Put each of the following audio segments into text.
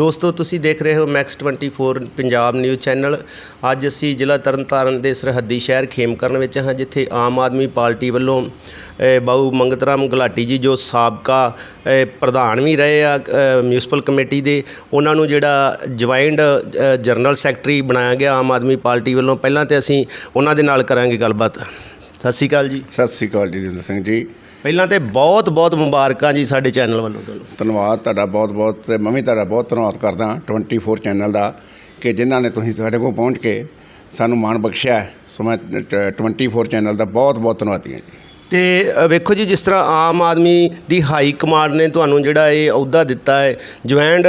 ਦੋਸਤੋ ਤੁਸੀਂ ਦੇਖ ਰਹੇ ਹੋ ਮੈਕਸ 24 ਪੰਜਾਬ ਨਿਊਜ਼ ਚੈਨਲ ਅੱਜ ਅਸੀਂ ਜ਼ਿਲ੍ਹਾ ਤਰਨਤਾਰਨ ਦੇ ਸਰਹੱਦੀ ਸ਼ਹਿਰ ਖੇਮਕਰਨ ਵਿੱਚ ਹਾਂ ਜਿੱਥੇ ਆਮ ਆਦਮੀ ਪਾਰਟੀ ਵੱਲੋਂ ਅ, ਬਾਊ ਮੰਗਤਰਾਮ ਗੁਲਾਟੀ ਜੀ ਜੋ ਸਾਬਕਾ ਪ੍ਰਧਾਨ ਵੀ ਰਹੇ ਆ ਅ, ਮਿਊਨਿਸਪਲ ਕਮੇਟੀ ਦੇ ਉਹਨਾਂ ਨੂੰ ਜਿਹੜਾ ਜੁਆਇੰਟ ਜਨਰਲ ਸੈਕਟਰੀ ਬਣਾਇਆ ਗਿਆ ਆਮ ਆਦਮੀ ਪਾਰਟੀ ਵੱਲੋਂ। ਪਹਿਲਾਂ ਤੇ ਅਸੀਂ ਉਹਨਾਂ ਦੇ ਨਾਲ ਕਰਾਂਗੇ ਗੱਲਬਾਤ। ਸਤਿ ਸ਼੍ਰੀ ਅਕਾਲ ਜੀ। ਸਤਿ ਸ੍ਰੀ ਅਕਾਲ ਜੀ ਜਿੰਦਰ ਸਿੰਘ ਜੀ। ਪਹਿਲਾਂ ਤੇ ਬਹੁਤ ਬਹੁਤ ਮੁਬਾਰਕਾਂ ਜੀ ਸਾਡੇ ਚੈਨਲ ਵੱਲੋਂ ਤੁਹਾਨੂੰ। ਧੰਨਵਾਦ ਤੁਹਾਡਾ ਬਹੁਤ ਬਹੁਤ ਤੇ ਮੈਂ ਵੀ ਤੁਹਾਡਾ ਬਹੁਤ ਧੰਨਵਾਦ ਕਰਦਾ 24 ਚੈਨਲ ਦਾ ਕਿ ਜਿਨ੍ਹਾਂ ਨੇ ਤੁਸੀਂ ਸਾਡੇ ਕੋਲ ਪਹੁੰਚ ਕੇ ਸਾਨੂੰ ਮਾਣ ਬਖਸ਼ਿਆ। ਸੋ ਮੈਂ ਟ- 24 ਚੈਨਲ ਦਾ ਬਹੁਤ ਬਹੁਤ ਧੰਨਵਾਦੀ ਹਾਂ ਜੀ। ਤੇ ਵੇਖੋ ਜੀ ਜਿਸ ਤਰ੍ਹਾਂ ਆਮ ਆਦਮੀ ਦੀ ਹਾਈ ਕਮਾਂਡ ਨੇ ਤੁਹਾਨੂੰ ਜਿਹੜਾ ਇਹ ਅਹੁਦਾ ਦਿੱਤਾ ਹੈ ਜੁਆਇੰਟ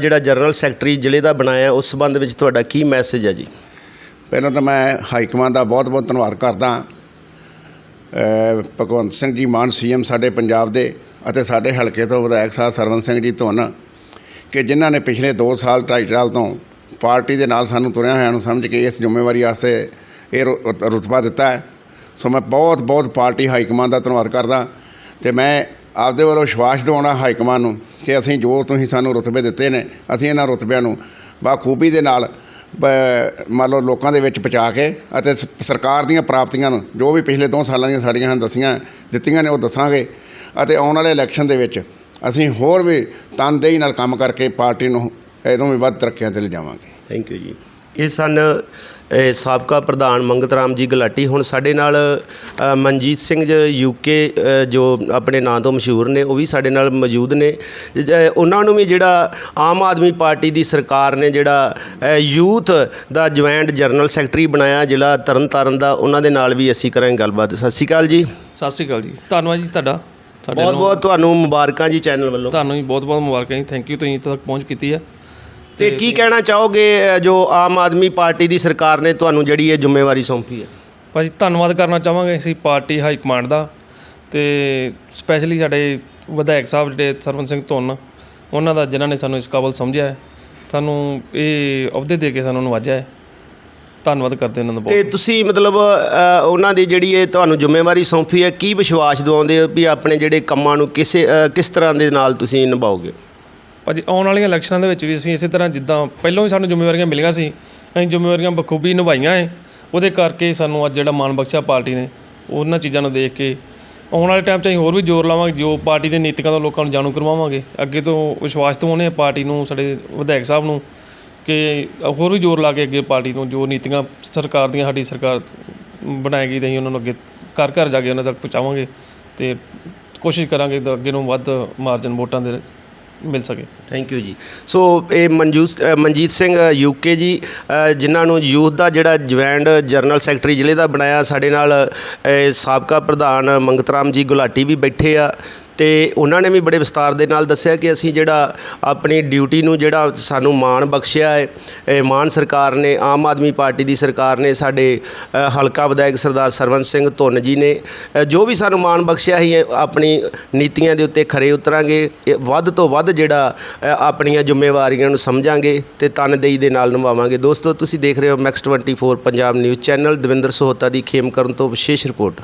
ਜਿਹੜਾ ਜਨਰਲ ਸੈਕਟਰੀ ਜ਼ਿਲ੍ਹੇ ਦਾ ਬਣਾਇਆ ਉਸ ਸੰਬੰਧ ਵਿੱਚ ਤੁਹਾਡਾ ਕੀ ਮੈਸੇਜ ਹੈ ਜੀ? ਪਹਿਲਾਂ ਤਾਂ ਮੈਂ ਹਾਈ ਕਮਾਂਡ ਦਾ ਬਹੁਤ ਬਹੁਤ ਧੰਨਵਾਦ ਕਰਦਾ ਭਗਵੰਤ ਸਿੰਘ ਜੀ ਮਾਨ ਸੀਐਮ ਸਾਡੇ ਪੰਜਾਬ ਦੇ ਅਤੇ ਸਾਡੇ ਹਲਕੇ ਤੋਂ ਵਿਧਾਇਕ ਸਾਹਿਬ ਸਰਵਨ ਸਿੰਘ ਜੀ ਧੁੰਨ, ਕਿ ਜਿਨ੍ਹਾਂ ਨੇ ਪਿਛਲੇ 2 ਸਾਲ, ਢਾਈ ਸਾਲ ਤੋਂ ਪਾਰਟੀ ਦੇ ਨਾਲ ਸਾਨੂੰ ਤੁਰਿਆ ਹੋਇਆ ਨੂੰ ਸਮਝ ਕੇ ਇਸ ਜ਼ਿੰਮੇਵਾਰੀ ਵਾਸਤੇ ਇਹ ਰੁ- ਰੁਤਬਾ ਦਿੱਤਾ ਹੈ। ਸੋ ਮੈਂ ਬਹੁਤ ਬਹੁਤ ਪਾਰਟੀ ਹਾਈ ਕਮਾਂਡ ਦਾ ਧੰਨਵਾਦ ਕਰਦਾ ਤੇ ਮੈਂ ਆਪਦੇ ਵੱਲੋਂ ਵਿਸ਼ਵਾਸ ਦਿਵਾਉਣਾ ਹਾਈ ਕਮਾਂਡ ਨੂੰ ਕਿ ਅਸੀਂ ਜੋ ਤੁਸੀਂ ਸਾਨੂੰ ਰੁਤਬੇ ਦਿੱਤੇ ਨੇ, ਅਸੀਂ ਇਹਨਾਂ ਰੁਤਬਿਆਂ ਨੂੰ ਬਾਖੂਬੀ ਦੇ ਨਾਲ ਮੰਨ ਲਓ ਲੋਕਾਂ ਦੇ ਵਿੱਚ ਪਹੁੰਚਾ ਕੇ ਅਤੇ ਸ- ਸਰਕਾਰ ਦੀਆਂ ਪ੍ਰਾਪਤੀਆਂ ਨੂੰ, ਜੋ ਵੀ ਪਿਛਲੇ 2 ਸਾਲਾਂ ਦੀਆਂ ਸਾਡੀਆਂ ਹਨ ਦੱਸੀਆਂ, ਦਿੱਤੀਆਂ ਨੇ ਉਹ ਦੱਸਾਂਗੇ। ਅਤੇ ਆਉਣ ਵਾਲੇ ਇਲੈਕਸ਼ਨ ਦੇ ਵਿੱਚ ਅਸੀਂ ਹੋਰ ਵੀ ਤਨਦੇਹੀ ਨਾਲ ਕੰਮ ਕਰਕੇ ਪਾਰਟੀ ਨੂੰ ਇਦੋਂ ਵੀ ਵੱਧ ਤਰੱਕੀਆਂ ਤੇ ਲਿਜਾਵਾਂਗੇ। ਥੈਂਕ ਯੂ ਜੀ। ਇਹ ਸਨ ਸਾਬਕਾ ਪ੍ਰਧਾਨ ਮੰਗਤ ਰਾਮ ਜੀ ਗੁਲਾਟੀ। ਹੁਣ ਸਾਡੇ ਨਾਲ ਮਨਜੀਤ ਸਿੰਘ ਯੂਕੇ ਜੋ ਆਪਣੇ ਨਾਂ ਤੋਂ ਮਸ਼ਹੂਰ ਨੇ ਉਹ ਵੀ ਸਾਡੇ ਨਾਲ ਮੌਜੂਦ ਨੇ। ਉਹਨਾਂ ਨੂੰ ਵੀ ਜਿਹੜਾ ਆਮ ਆਦਮੀ ਪਾਰਟੀ ਦੀ ਸਰਕਾਰ ਨੇ ਜਿਹੜਾ ਯੂਥ ਦਾ ਜੁਆਇੰਟ ਜਨਰਲ ਸੈਕਟਰੀ ਬਣਾਇਆ ਜ਼ਿਲ੍ਹਾ ਤਰਨਤਾਰਨ ਦਾ ਉਹਨਾਂ ਦੇ ਨਾਲ ਵੀ ਅਸੀਂ ਕਰਾਂਗੇ ਗੱਲਬਾਤ। ਸਤਿ ਸ਼੍ਰੀ ਅਕਾਲ ਜੀ। ਸਤਿ ਸ਼੍ਰੀ ਅਕਾਲ ਜੀ। ਧੰਨਵਾਦ ਜੀ ਤੁਹਾਡਾ ਬਹੁਤ ਬਹੁਤ ਤੁਹਾਨੂੰ ਮੁਬਾਰਕਾਂ ਜੀ ਚੈਨਲ ਵੱਲੋਂ। ਤੁਹਾਨੂੰ ਜੀ ਬਹੁਤ ਬਹੁਤ ਮੁਬਾਰਕਾਂ ਜੀ। ਥੈਂਕ ਯੂ ਤੁਸੀਂ ਇੱਥੇ ਤੱਕ ਪਹੁੰਚ ਕੀਤੀ ਹੈ। ਤੇ ਕੀ ਕਹਿਣਾ ਚਾਹੋਗੇ ਅ, ਜੋ ਆਮ ਆਦਮੀ ਪਾਰਟੀ ਦੀ ਸਰਕਾਰ ਨੇ ਤੁਹਾਨੂੰ ਜਿਹੜੀ ਇਹ ਜ਼ਿੰਮੇਵਾਰੀ ਸੌਂਪੀ ਹੈ? ਭਾਜੀ ਧੰਨਵਾਦ ਕਰਨਾ ਚਾਹਾਂਗੇ ਅਸੀਂ ਪਾਰਟੀ ਹਾਈ ਕਮਾਂਡ ਦਾ ਤੇ ਸਪੈਸ਼ਲੀ ਸਾਡੇ ਵਿਧਾਇਕ ਸਾਹਿਬ ਜਿਹੜੇ ਸਰਵਨ ਸਿੰਘ ਧੁੰਨ ਉਹਨਾਂ ਦਾ ਜਿਨ੍ਹਾਂ ਨੇ ਸਾਨੂੰ ਇਸ ਕਾਬਲ ਸਮਝਿਆ ਹੈ ਸਾਨੂੰ ਇਹ ਅਹੁਦੇ ਦੇ ਕੇ ਸਾਨੂੰ ਨਵਾਜਿਆ ਹੈ। ਧੰਨਵਾਦ ਕਰਦੇ ਉਹਨਾਂ ਦਾ ਤੇ ਬਹੁਤ। ਤੁਸੀਂ ਮਤਲਬ ਅ, ਉਹਨਾਂ ਦੀ ਜਿਹੜੀ ਇਹ ਤੁਹਾਨੂੰ ਜ਼ਿੰਮੇਵਾਰੀ ਸੌਂਪੀ ਹੈ ਕੀ ਵਿਸ਼ਵਾਸ ਦਿਵਾਉਂਦੇ ਹੋ ਵੀ ਆਪਣੇ ਜਿਹੜੇ ਕੰਮਾਂ ਨੂੰ ਕਿਸੇ ਅ, ਕਿਸ ਤਰ੍ਹਾਂ ਦੇ ਨਾਲ ਤੁਸੀਂ ਨਿਭਾਓਗੇ? ਭਾਜੀ, ਆਉਣ ਵਾਲੀਆਂ ਇਲੈਕਸ਼ਨਾਂ ਦੇ ਵਿੱਚ ਵੀ ਅਸੀਂ ਇਸੇ ਤਰ੍ਹਾਂ ਜਿੱਦਾਂ ਪਹਿਲਾਂ ਵੀ ਸਾਨੂੰ ਜ਼ਿੰਮੇਵਾਰੀਆਂ ਮਿਲੀਆਂ ਸੀ, ਅਸੀਂ ਜ਼ਿੰਮੇਵਾਰੀਆਂ ਬਖੂਬੀ ਨਿਭਾਈਆਂ ਏ। ਉਹਦੇ ਕਰਕੇ ਸਾਨੂੰ ਅੱਜ ਜਿਹੜਾ ਮਾਣ ਬਖਸ਼ਿਆ ਪਾਰਟੀ ਨੇ, ਉਹਨਾਂ ਚੀਜ਼ਾਂ ਨੂੰ ਦੇਖ ਕੇ ਆਉਣ ਵਾਲੇ ਟਾਈਮ 'ਚ ਅਸੀਂ ਹੋਰ ਵੀ ਜ਼ੋਰ ਲਾਵਾਂਗੇ, ਜੋ ਪਾਰਟੀ ਦੇ ਨੀਤੀਆਂ ਤੋਂ ਲੋਕਾਂ ਨੂੰ ਜਾਣੂ ਕਰਵਾਵਾਂਗੇ। ਅੱਗੇ ਤੋਂ ਵਿਸ਼ਵਾਸ ਦਿਵਾਉਂਦੇ ਹਾਂ ਪਾਰਟੀ ਨੂੰ, ਸਾਡੇ ਵਿਧਾਇਕ ਸਾਹਿਬ ਨੂੰ ਕਿ ਹੋਰ ਵੀ ਜ਼ੋਰ ਲਾ ਕੇ ਅੱਗੇ ਪਾਰਟੀ ਨੂੰ ਜੋ ਨੀਤੀਆਂ ਸਰਕਾਰ ਦੀਆਂ, ਸਾਡੀ ਸਰਕਾਰ ਬਣਾਏਗੀ ਤੇ ਅਸੀਂ ਉਹਨਾਂ ਨੂੰ ਅੱਗੇ ਘਰ ਘਰ ਜਾ ਕੇ ਉਹਨਾਂ ਤੱਕ ਪਹੁੰਚਾਵਾਂਗੇ ਤੇ ਕੋਸ਼ਿਸ਼ ਕਰਾਂਗੇ ਤਾਂ ਅੱਗੇ ਨੂੰ ਵੱਧ ਮਾਰਜਨ ਵੋਟਾਂ ਦੇ ਮਿਲ ਸਕੇ। ਥੈਂਕ ਯੂ ਜੀ। ਸੋ ਇਹ ਮਨਜੂਸ ਮਨਜੀਤ ਸਿੰਘ ਯੂਕੇ ਜੀ ਜਿਨ੍ਹਾਂ ਨੂੰ ਯੂਥ ਦਾ ਜਿਹੜਾ ਜੁਆਇੰਟ ਜਨਰਲ ਸੈਕਟਰੀ ਜ਼ਿਲ੍ਹੇ ਦਾ ਬਣਾਇਆ, ਸਾਡੇ ਨਾਲ ਸਾਬਕਾ ਪ੍ਰਧਾਨ ਮੰਗਤਰਾਮ ਜੀ ਗੁਲਾਟੀ ਵੀ ਬੈਠੇ ਆ। ਤੇ ਉਹਨਾਂ ਨੇ ਵੀ ਬੜੇ ਵਿਸਤਾਰ ਦੇ ਨਾਲ ਦੱਸਿਆ ਕਿ ਅਸੀਂ ਜਿਹੜਾ ਆਪਣੀ ਡਿਊਟੀ ਨੂੰ ਜਿਹੜਾ ਸਾਨੂੰ ਮਾਣ ਬਖਸ਼ਿਆ ਹੈ, ਇਹ ਮਾਨ ਸਰਕਾਰ ਨੇ, ਆਮ ਆਦਮੀ ਪਾਰਟੀ ਦੀ ਸਰਕਾਰ ਨੇ, ਸਾਡੇ ਹਲਕਾ ਵਿਧਾਇਕ ਸਰਦਾਰ ਸਰਵਨ ਸਿੰਘ ਧੁੰਨ ਜੀ ਨੇ ਜੋ ਵੀ ਸਾਨੂੰ ਮਾਣ ਬਖਸ਼ਿਆ ਹੀ ਆਪਣੀ ਨੀਤੀਆਂ ਦੇ ਉੱਤੇ ਖਰੇ ਉਤਰਾਂਗੇ, ਇਹ ਵੱਧ ਤੋਂ ਵੱਧ ਜਿਹੜਾ ਆਪਣੀਆਂ ਜ਼ਿੰਮੇਵਾਰੀਆਂ ਨੂੰ ਸਮਝਾਂਗੇ ਤੇ ਤਨਦੇਹੀ ਦੇ ਨਾਲ ਨਿਭਾਵਾਂਗੇ। ਦੋਸਤੋ, ਤੁਸੀਂ ਦੇਖ ਰਹੇ ਹੋ Max 24 Punjab news channel Davinder Sohta ਦੀ ਖੇਮ ਕਰਨ ਤੋਂ ਵਿਸ਼ੇਸ਼ ਰਿਪੋਰਟ।